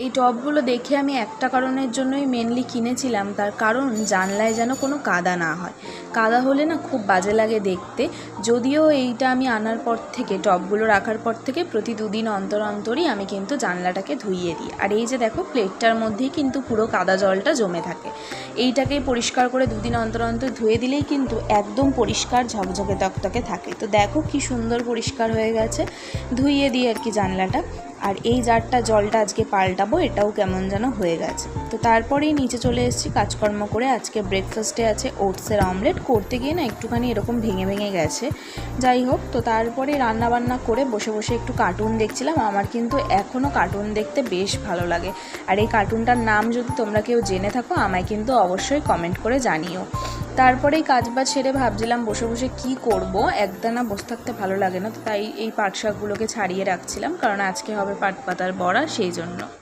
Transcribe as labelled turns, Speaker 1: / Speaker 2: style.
Speaker 1: এই টবগুলো দেখে আমি একটা কারণের জন্যই মেনলি কিনেছিলাম, তার কারণ জানলায় যেন কোনো কাদা না হয়। কাদা হলে না খুব বাজে লাগে দেখতে। যদিও এইটা আমি আনার পর থেকে, টবগুলো রাখার পর থেকে প্রতি দুদিন অন্তর অন্তরই আমি কিন্তু জানলাটাকে ধুইয়ে দিই। আর এই যে দেখো, প্লেটটার মধ্যেই কিন্তু পুরো কাদা জলটা জমে থাকে। এইটাকে পরিষ্কার করে দুদিন অন্তর অন্তর ধুয়ে দিলেই কিন্তু একদম পরিষ্কার ঝকঝকে তকতকে থাকে। তো দেখো কি সুন্দর পরিষ্কার হয়ে গেছে। ধুইয়ে দিই আর কি জানলাটা। আর এই জারটা জলটা আজকে পাল্টাবো, এটাও কেমন যেন হয়ে গেছে। তো তারপরেই নিচে চলে এসেছি, কাজকর্ম করে আজকে ব্রেকফাস্টে আছে ওটসের অমলেট করতে গিয়ে না একটুখানি এরকম ভেঙে ভেঙে গেছে। যাই হোক, তো তারপরে রান্না বান্না করে বসে বসে একটু কার্টুন দেখছিলাম। আমার কিন্তু এখনও কার্টুন দেখতে বেশ ভালো লাগে। আর এই কার্টুনটার নাম যদি তোমরা কেউ জেনে থাকো, আমায় কিন্তু অবশ্যই কমেন্ট করে জানিও। তারপরেই কাজ বাজ সেরে ভাবছিলাম বসে বসে কি করব। একদানা বসে থাকতে ভালো লাগে না তো তাই এই পাট শাকগুলোকে ছাড়িয়ে রাখছিলাম, কারণ আজকে হবে পাট পাতার বড়া, সেই জন্য।